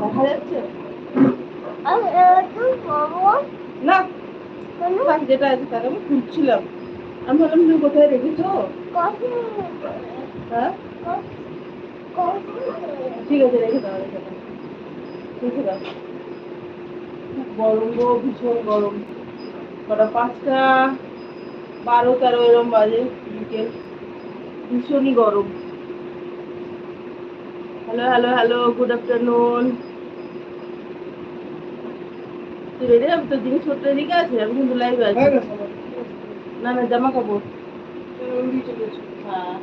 দেখা যাচ্ছে যেটা আছে আমি আমি ভাবলাম তুমি কোথায় হ্যাঁ? ঠিক আছে রেখে দাও। রেখে দাও। গরম গো, ভীষণ গরম। কটা পাঁচটা? বারো তেরো, এরম বাজে, বিকেল। ভীষণই গরম। Hello hello hello good afternoon তুই রেডি হবে তোর জিনিসপত্র এদিকে আছে আমি কিন্তু লাইভে আছি। না না জামা কাপড়। হ্যাঁ।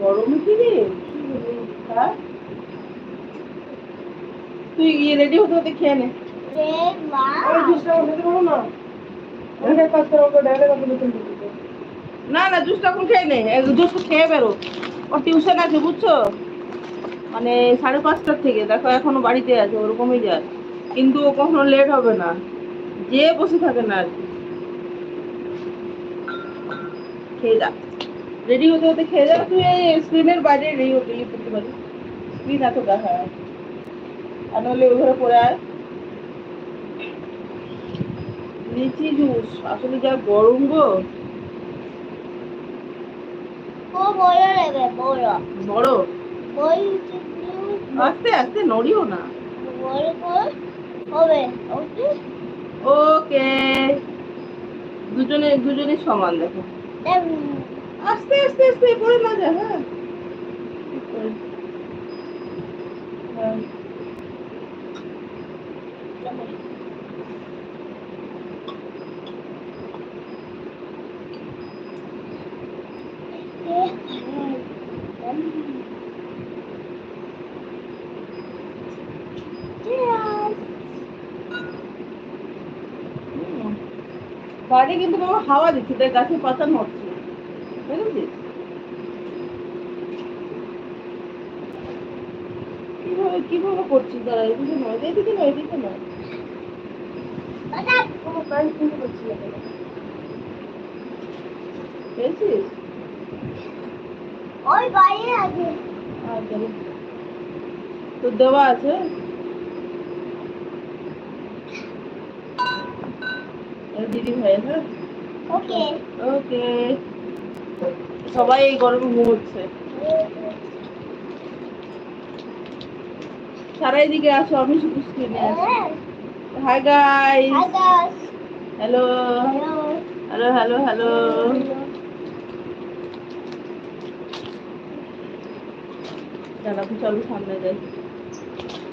গরম কি রে? হ্যাঁ? তুই ইয়ে রেডি হতে হতে খেয়ে নে। রে মা। না। না জুসটা এখন খেয়ে নে। জুস খেয়ে বেরো। ওর টিউশন আছে, বুঝছ? মানে সাড়ে পাঁচটার থেকে। দেখো, এখনও বাড়িতে আছে, ওরকমই যায়। কিন্তু ও কখনো লেট হবে না। যে বসে থাকে না আর কি। খেয়ে যা। রেডি হতে হতে খেয়ে যা। তুই এই স্ক্রিনের বাইরে রেডি হতে ইয়ে করতে পারিস। স্ক্রিন এত দেখা আর নাহলে ওই ঘরে পড়ে আয়। লিচি জুস। আসলে যা গরম গো। ও বড় নেবে বড়। বড়? বড় আস্তে আস্তে নড়িও না। বড় করে হবে ওকে। ওকে। দুজনে দুজনে সমান দেখো। আস্তে আস্তে আস্তে পড়ে না যা হ্যাঁ ঠিক করে। হ্যাঁ। হুম। বাইরে কিন্তু বাবা হাওয়া দিচ্ছে তাই গাছের পাতা নড়ছে বুঝেছিস কীভাবে কীভাবে করছিস দাঁড়া এদিকে নয় এদিকে নয় এদিকে নয়। পেয়েছিস? ওই বাইরে আছে আচ্ছা তোর দেওয়া আছে? দিদি ভাই হ্যাঁ? ওকে ওকে সবাই এই গরমে ঘুমোচ্ছে। সারা এদিকে আসো আমি শুধু স্ক্রিনে আছি। Hi guys hello hello hello hello চলো সামনে যাই।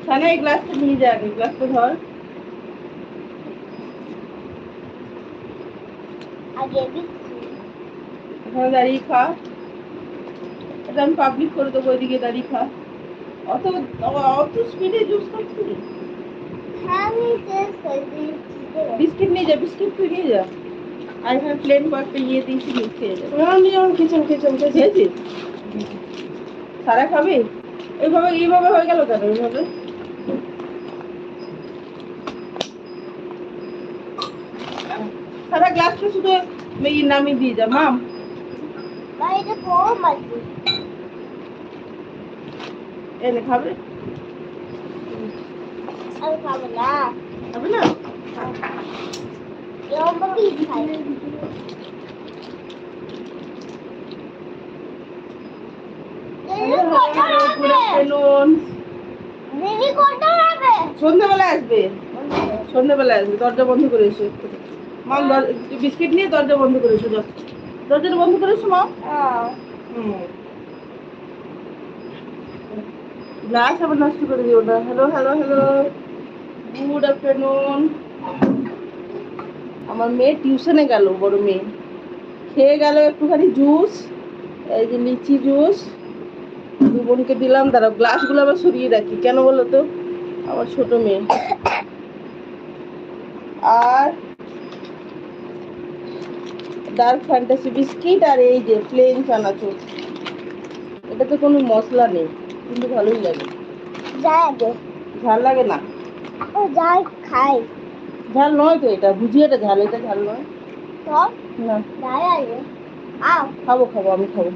সানা এই গ্লাসটা নিয়ে যা আগে গ্লাসটা ধর। আগে দাঁড়িয়ে খা। এটা আমি পাবলিক করে দেবো ওইদিকে দাঁড়িয়ে খা। অত অত স্পিডে জুস দিয়েছি বিস্কিট নিয়ে যা বিস্কিট তুই নিয়ে যা। আর এখানে প্লেন কয়েকটা ইয়ে দিয়েছি নিয়ে খেয়ে যা। কিচেন কিচেন খেয়েছিস? সারা খাবে? এইভাবে এইভাবে হয়ে গেল কেন এইভাবে? সারা গ্লাসটা শুধু নামিয়ে দিয়ে যা মাম বাইরে কম আছে এনে খাবে আমি খাব না খাবে না এরকম ভাবেই খাই দিদি কটা গুড হবে আফটারনুন দিদি কটা হবে সন্ধ্যাবেলায় আসবে সন্ধ্যাবেলায় আসবে দরজা বন্ধ করে এসো মাম বিস্কিট নিয়ে দরজা বন্ধ করেছ দরজাটা বন্ধ করেছ এসো মা? হ্যাঁ। গ্লাস আবার নষ্ট করে দিও না। Hello hello hello. Good afternoon. আমার মেয়ে টিউশনে গেল বড় মেয়ে। খেয়ে গেল একটুখানি জুস এই যে লিচি জুস। দু বোনকে দিলাম দাঁড়া গ্লাসগুলো আবার সরিয়ে রাখি। কেন বলো তো? আমার ছোট মেয়ে। আর ডার্ক ফ্যান্টাসি বিস্কিট আর এই যে প্লেন চানাচুর এটাতে কোনো মশলা নেই কিন্তু ভালোই লাগে। ঝাল লাগে না? যাই খাই। ঝাল নয় তো এটা ভুজিয়াটা ঝাল এটা ঝাল নয়। না। খাব খাব আমি খাব।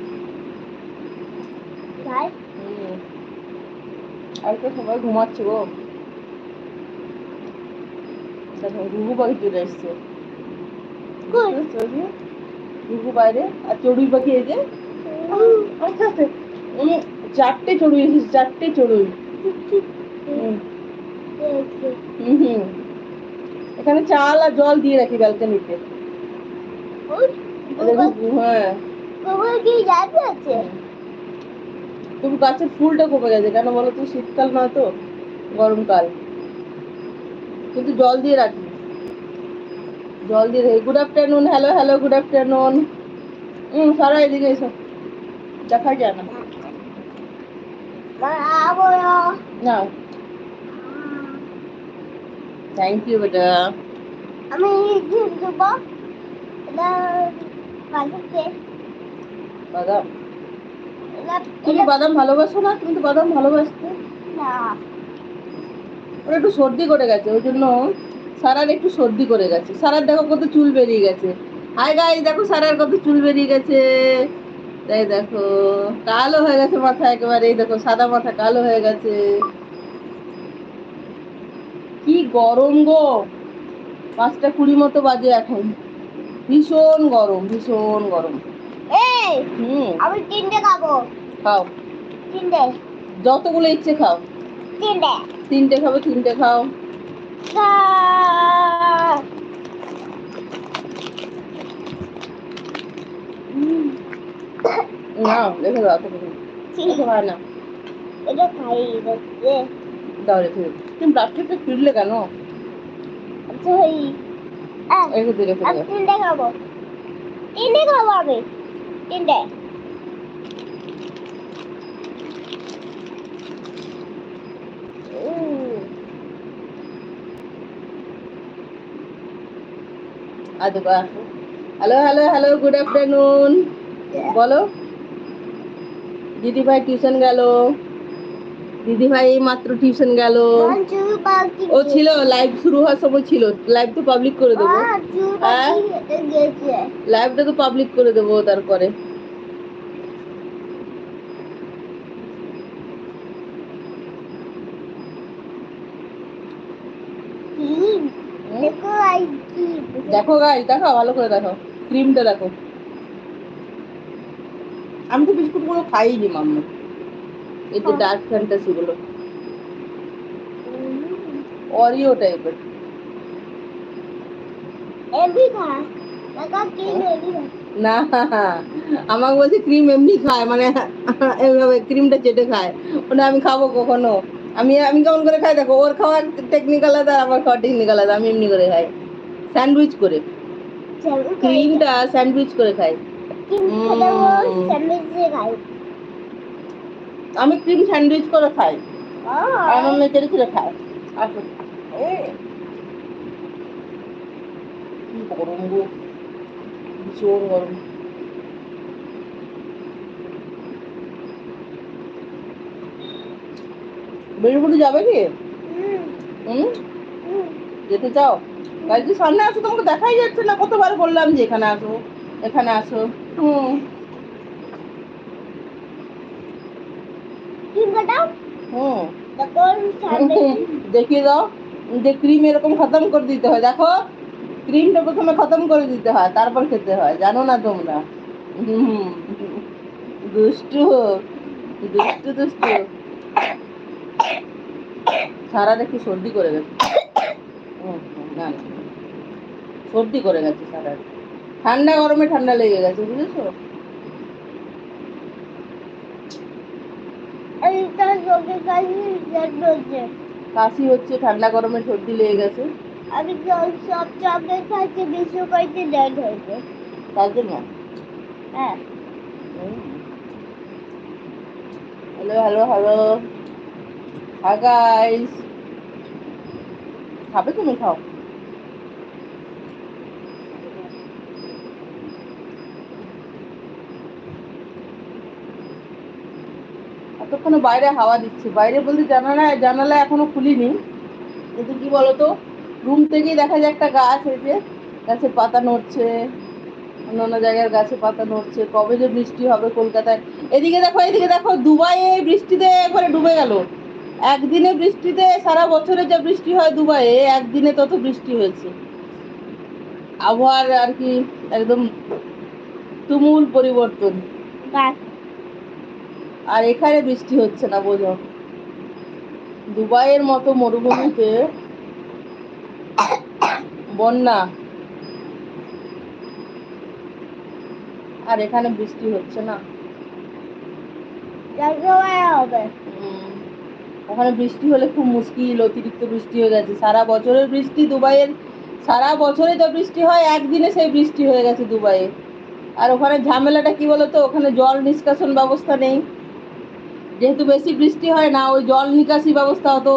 আর তো সবাই ঘুমাচ্ছে গো। দেখো রুহু পাখি চলে এসছে। রুহু বাইরে আর চড়ুই পাখি এই যে আচ্ছা আচ্ছা। উম, চারটে চড়ুই এসেছে চারটে চড়ুই। হুম। হুম হুম। এখানে চাল আর জল দিয়ে রাখি ব্যালকানিতে। হ্যাঁ। তবু গাছের ফুলটা কমে গেছে কেন বলো তো? শীতকাল নয় তো গরমকাল। কিন্তু জল দিয়ে রাখি। জল দিয়ে good afternoon hello hello good afternoon hmm সারা এদিকে এসো। দেখা যায় না। থ্যাংক ইউ বেটা। আমি বাদাম তুমি বাদাম ভালোবাসো না? তুমি তো বাদাম ভালোবাসতে। না। ওর একটু সর্দি করে গেছে ওই জন্য সারার একটু সর্দি করে গেছে। সারার দেখো কত চুল বেরিয়ে গেছে। হাই গাই দেখো সারার কত চুল বেরিয়ে গেছে। তাই দেখো কালো হয়ে গেছে মাথা একেবারে এই দেখো সাদা মাথা কালো হয়ে গেছে। কি গরম গো। পাঁচটা কুড়ি মতো বাজে এখন। ভীষণ গরম ভীষণ গরম। এই হুম। আমি তিনটে খাব। খাও। তিনটে। যতগুলো ইচ্ছে খাও। তিনটে। তিনটে খাবে তিনটে খাও। আহ, না রেখে দাও দাও না এটা খাই যাচ্ছে দাও রেখে দাও তুমি প্লাস্টিকটা ফিরলে কেন আচ্ছা আহ, রেখে দিও রেখে দিও তিনটে খাব তিনটে খাব আমি তিনটে আর hello hello hello good afternoon বলো দিদি ভাই টিউশন গেল দিদি ভাই মাত্র টিউশন গেল ও ছিল লাইভ শুরু হওয়ার সময় ছিল লাইভ তো পাবলিক করে দেবো হ্যাঁ? লাইভটা তো পাবলিক করে দেবো তারপরে কি হুম? দেখো আই কি দেখো গাই দেখো ভালো করে দেখো ক্রিমটা দেখো। আমি তো বিস্কুটগুলো খাইনি মাম্মা। এই যে ডার্ক ফ্যান্টাসি গুলো। অরিও টাইপের না আমাকে বলছে ক্রিম এমনি খায় মানে এইভাবে ক্রিমটা চেটে খায়। ওটা আমি খাব কখনো। আমি আমি কেমন করে খাই দেখো ওর খাওয়ার টেকনিক আলাদা আমার খাওয়ার টেকনিক আলাদা আমি এমনি করে খাই। স্যান্ডউইচ করে। ক্রিমটা স্যান্ডউইচ করে খাই। খাই আমি ক্রিম স্যান্ডউইচ করে খাই। আর আমার গরম গো। ভীষণ গরম। বেরুপুরি যাবে কি? হুম, হুম হুম। যেতে চাও? সামনে আসো তোমাকে দেখাই যাচ্ছে না। কতবার বললাম যে এখানে আসো এখানে আসো। হুম। হুম। দেখিয়ে দাও। যে ক্রিম এরকম খতম করে দিতে হয়। দেখো ক্রিমটা প্রথমে খতম করে দিতে হয় তারপর খেতে হয়। জানো না তোমরা? হুম দুষ্টু দুষ্টু দুষ্টু। সারা দেখি সর্দি করে গেছে। না না। সর্দি করে গেছে সারা ঠান্ডা গরমে ঠান্ডা লেগে গেছে বুঝেছ? কাশি হচ্ছে ঠান্ডা গরমে সর্দি লেগে গেছে। আমি সব চকলেট খাচ্ছি বিশ্ব হয়েছে তার জন্য? হ্যাঁ। Hello hello hello. গাইস খাবে তুমি? খাও। এতক্ষণে বাইরে হাওয়া দিচ্ছে। বাইরে বলতে জানালা জানালা এখনও খুলিনি। কিন্তু কি বলতো, রুম থেকেই দেখা যায় একটা গাছ, এই যে গাছের পাতা নড়ছে অন্য অন্য জায়গার গাছে পাতা নড়ছে, কবে যে বৃষ্টি হবে কলকাতায়। এদিকে দেখো এদিকে দেখো, দুবাইয়ে বৃষ্টিতে একবারে ডুবে গেল। একদিনে বৃষ্টিতে সারা বছরে যা বৃষ্টি হয় দুবাইয়ে, একদিনে তত বৃষ্টি হয়েছে। আবহাওয়ার আর কি একদম তুমুল পরিবর্তন। গাছ আর এখানে বৃষ্টি হচ্ছে না বোঝো। দুবাইয়ের মতো মরুভূমিতে বন্যা। আর এখানে বৃষ্টি হচ্ছে না। হবে। ওখানে বৃষ্টি হলে খুব মুশকিল অতিরিক্ত বৃষ্টি হয়ে গেছে সারা বছরের বৃষ্টি দুবাইয়ের সারা বছরে তো বৃষ্টি হয় একদিনে সেই বৃষ্টি হয়ে গেছে দুবাইয়ে। আর ওখানে ঝামেলাটা কি বলতো? ওখানে জল নিষ্কাশন ব্যবস্থা নেই। যেহেতু বেশি বৃষ্টি হয় না ওই জল নিকাশি ব্যবস্থা অত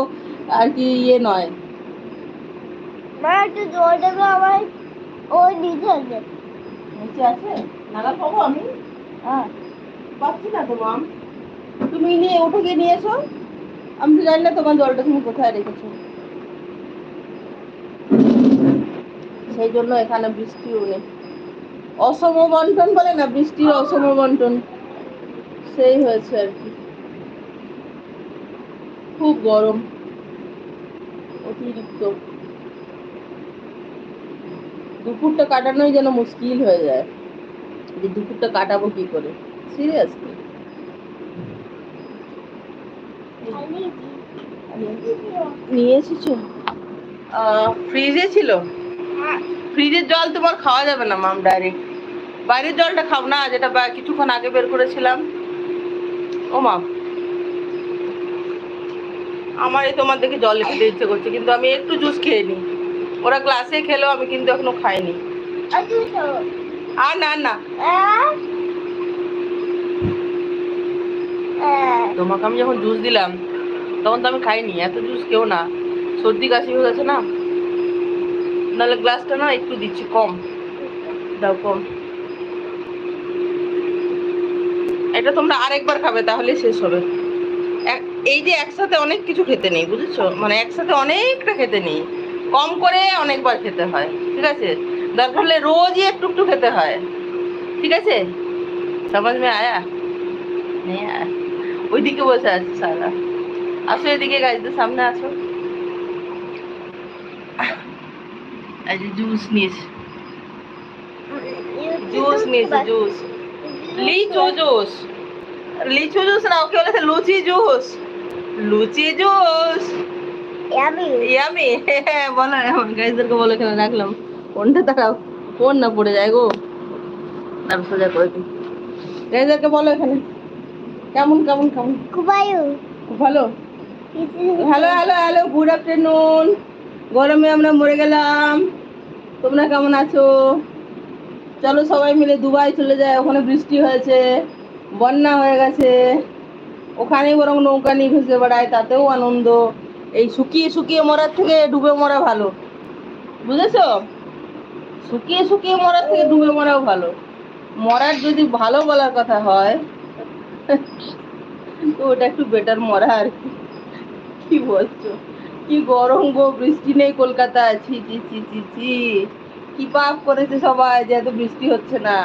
আর কি ইয়ে নয়। একটু জল দেবে আমার ওই নিচে আছে। নিচে আছে? নাগা পাবো আমি? হ্যাঁ। পাচ্ছি না তো মাম। তুমি নিয়ে উঠে গিয়ে নিয়ে এসো। আমি তো জানি না তোমার জলটা তুমি কোথায় রেখেছো। সেই জন্য এখানে বৃষ্টিও নেই। অসম বন্টন বলে না বৃষ্টির অসম বন্টন সেই হয়েছে আর কি। খুব গরম, অতিরিক্ত। দুপুরটা কাটানোই যেন মুশকিল হয়ে যায়। যে দুপুরটা কাটাবো কি করে? সিরিয়াসলি নিয়ে এসেছ? ফ্রিজে ছিল। ফ্রিজের জল তোমার খাওয়া যাবে না মাম ডাইরেক্ট বাইরের জলটা খাও না, যেটা কিছুক্ষণ আগে বের করেছিলাম। ও মা আমার এই তোমার দেখে জল খেতে ইচ্ছে করছে কিন্তু আমি একটু জুস খেয়ে নিই। ওরা গ্লাসে খেলো আমি কিন্তু এখনও খাইনি। আর না না। তোমাকে আমি যখন জুস দিলাম তখন তো আমি খাইনি এত জুস কেউ না। সর্দি কাশি হয়ে গেছে না? নাহলে গ্লাসটা না একটু দিচ্ছি কম। দাও কম। এটা তোমরা আরেকবার খাবে তাহলে শেষ হবে। এই যে একসাথে অনেক কিছু খেতে নেই, বুঝেছ? মানে একসাথে অনেকটা খেতে নেই। কম করে অনেকবার খেতে হয়, ঠিক আছে? দরকার হলে রোজই একটু একটু খেতে হয়, ঠিক আছে? সমাজ মে আয়া। নেই আয়া। ওইদিকে বসে আছে সারা। আসো এদিকে গাড়িতে সামনে আসো। এই যে জুস নিয়েছে। জুস নিয়েছে জুস লিচু জুস লিচু জুস না, ওকে বলেছে luchi juice luchi juice. Yummy বলো গাইজদেরকে বলো এখানে রাখলাম। ফোনটা তারাও ফোন না পড়ে যায় গো। আমি সোজা করে দিই। গাইজদেরকে বলো এখানে। কেমন কেমন কেমন? খুব ভালো। Hello hello hello good afternoon গরমে আমরা মরে গেলাম। তোমরা কেমন আছো? চলো সবাই মিলে দুবাই চলে যায় ওখানে বৃষ্টি হয়েছে। বন্যা হয়ে গেছে। ওখানেই বরং নৌকা নিয়ে ভেসে বেড়ায়, তাতেও আনন্দ। এই শুকিয়ে শুকিয়ে মরার থেকে ডুবে মরা ভালো। বুঝেছ? শুকিয়ে শুকিয়ে মরার থেকে ডুবে মরাও ভালো। মরার যদি ভালো বলার কথা হয়, তো ওটা একটু বেটার মরা আর কি। কি বলছো? কি গরম গো, বৃষ্টি নেই কলকাতায়। ছি ছি ছি ছি ছি। কি পাপ করেছে সবাই যে এত বৃষ্টি হচ্ছে না।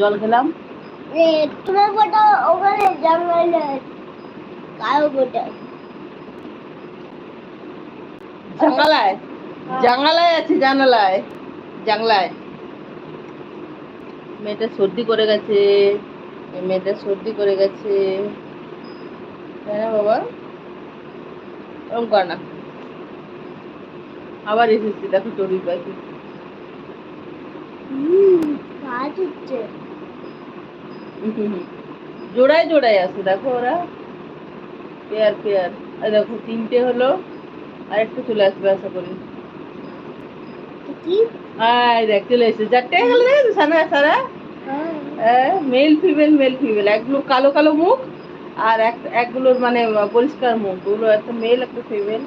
জল খেলাম। তোমার ফটো ওখানে জঙ্গলে কালো ফটো জানালায় জানালায় আছে জানালায়। জানলায় মেয়েটা সর্দি করে গেছে। মেয়েটা সর্দি করে গেছে। তাই না বাবা। ওরকম কর না। আবার এসেছি দেখো চড়ুই পাখি। হুম কাজ হচ্ছে। জোড়ায় জোড়ায় আছে দেখো ওরা। পেয়ার পেয়ার আর দেখো তিনটে হলো আর একটু চলে আসবে আশা করি। আয় দেখ চলে এসেছে। চারটে গেল দেখেছ সারা সারা? হ্যাঁ। মেল ফিমেল মেল ফিমেল একগুলো কালো কালো মুখ আর এক একগুলোর মানে পরিষ্কার মুখ। ওগুলো একটা মেল একটা ফিমেল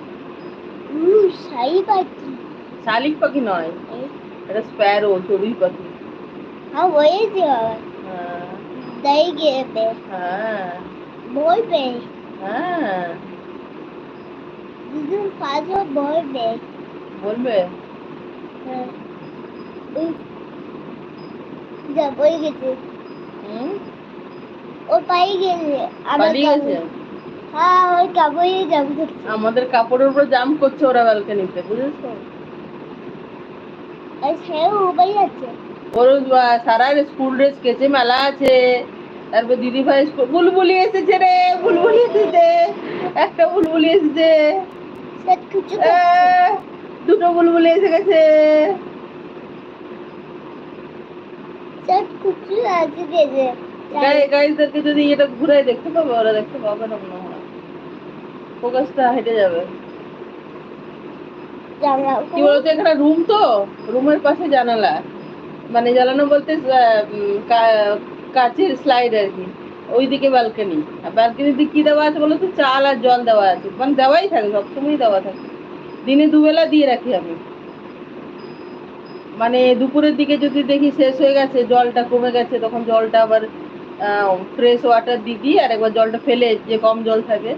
সাই পাখি। শালিক পাখি নয় এটা স্প্যারো চড়ুই পাখি। হ্যাঁ বাবা। হ্যাঁ হ্যাঁ বই পে হ্যাঁ দিদি কাজও বলবে বলবে হ্যাঁ ওই যা বই গেছে হুম ও পাই গেছে আমার পালিয়ে গেছে কাপড়- হ্যাঁ ওই কাপড়ে যাব আমাদের কাপড়ের উপর জাম করছে ওরা ব্যালকানিতে বুঝেছ আর সেও আছে ওর সারা স্কুল ড্রেস কেচে মেলা আছে তারপর দিদি ভাই বুলবুলি এসেছে রে বুলবুলি এসেছে। একটা বুলবুলি এসেছে। দুটো বুলবুলি এসে গেছে। যদি এটা ঘুরে দেখতে পাবে ওরা দেখতে পাবে না মনে হয়। ফোকাসটা হেঁটে যাবে। কি বলতো এখানে রুম তো? রুমের পাশে জানালা। মানে জানানো বলতে কাচের স্লাইড আর কি। ওইদিকে ব্যালকনি আর ব্যালকনির দিকে কি দেওয়া আছে বলো তো চাল আর জল দেওয়া আছে। মানে দেওয়াই থাকে সবসময় দেওয়া থাকে। দিনে দুবেলা দিয়ে রাখি আমি। মানে দুপুরের দিকে যদি দেখি শেষ হয়ে গেছে, জলটা কমে গেছে, তখন জলটা আবার ফ্রেশ ওয়াটার দিয়ে দিই আর একবার জলটা ফেলে যে কম জল থাকে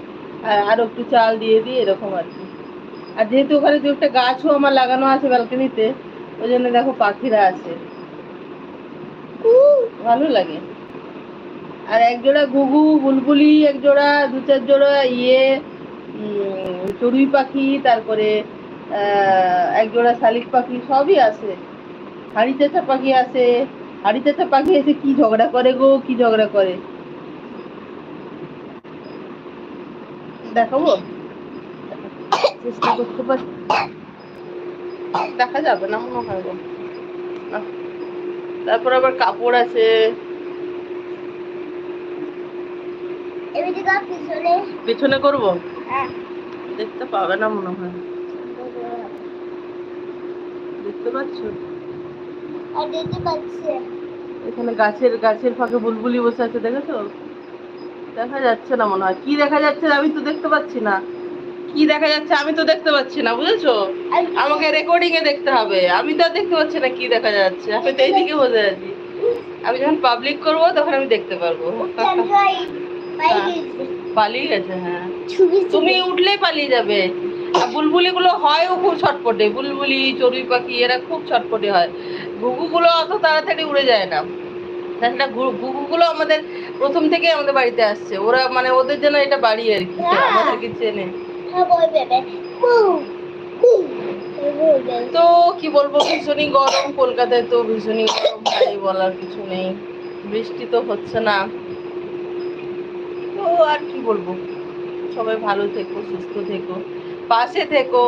আর আরও একটু চাল দিয়ে দিই, এরকম আর কি। আর যেহেতু ওখানে দু একটা গাছও আমার লাগানো আছে ব্যালকনিতে ওই জন্য দেখো পাখিরা আছে ভালো লাগে। আর এক জোড়া ঘুঘু বুলবুলি এক জোড়া দু চার জোড়া ইয়ে চড়ুই পাখি তারপরে আহ, এক জোড়া শালিক পাখি সবই আছে। হাড়ি চেঁচা পাখি আছে। হাড়ি চেঁচা পাখি এসে কি ঝগড়া করে গো কি ঝগড়া করে? দেখাবো? চেষ্টা করতে পারি। দেখা যাবে না মনে হয় গো। তারপর আবার কাপড় আছে। পিছনে। করব? হ্যাঁ। দেখতে পাবে না মনে হয়। দেখতে পাচ্ছ। এখানে গাছের গাছের ফাঁকে বুলবুলি বসে আছে দেখেছ? দেখা যাচ্ছে না মনে হয়। কি দেখা যাচ্ছে আমি তো দেখতে পাচ্ছি না। কি দেখা যাচ্ছে? আমি তো দেখতে পাচ্ছি না, বুঝেছ? আমাকে রেকর্ডিং এ দেখতে হবে। আমি তো দেখতে পাচ্ছি না কি দেখা যাচ্ছে। আমি তো এইদিকে বসে আছি। আমি যখন পাবলিক করব, তখন আমি দেখতে পারব। হ্যাঁ। পালিয়ে গেছে হ্যাঁ। তুমি পালিয়ে যাবে। আর হয়ও খুব ছটপটে। বুলবুলি, চড়ুই পাখি, এরা খুব ছটপটে হয়। ঘুঘু গুলো অত তাড়াতাড়ি উড়ে যায় না। তাছাড়া ঘুঘু গুলো আমাদের প্রথম থেকে আমাদের বাড়িতে আসছে। ওরা মানে ওদের জন্য এটা বাড়ি আর কি। আমাদেরকে চেনে। বই বেবে বউ বউ বলবে তো কি বলব, ভীষণই গরম, কলকাতায় তো ভীষণই গরম ভাই বলার কিছু নেই, বৃষ্টি তো হচ্ছে না। তো আর কি বলব, সবাই ভালো থেকো, সুস্থ থেকো, পাশে থেকো,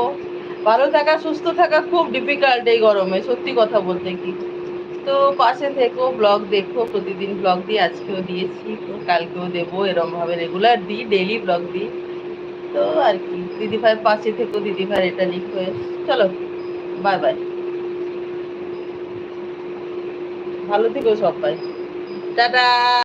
ভালো থাকা, সুস্থ থাকা খুব ডিফিকাল্ট এই গরমে, সত্যি কথা বলতে কি। তো পাশে থেকো ব্লগ দেখো, প্রতিদিন ব্লগ দিই আজকেও দিয়েছি, কালকেও দেবো এরম ভাবে রেগুলার দিই ডেইলি ব্লগ দিই। তো আর কি দিদি ভাইয়ের পাশে থেকো দিদি ভাই এটা রিকোয়েস্ট চলো বাই বাই ভালো থেকো সবাই। টাটা।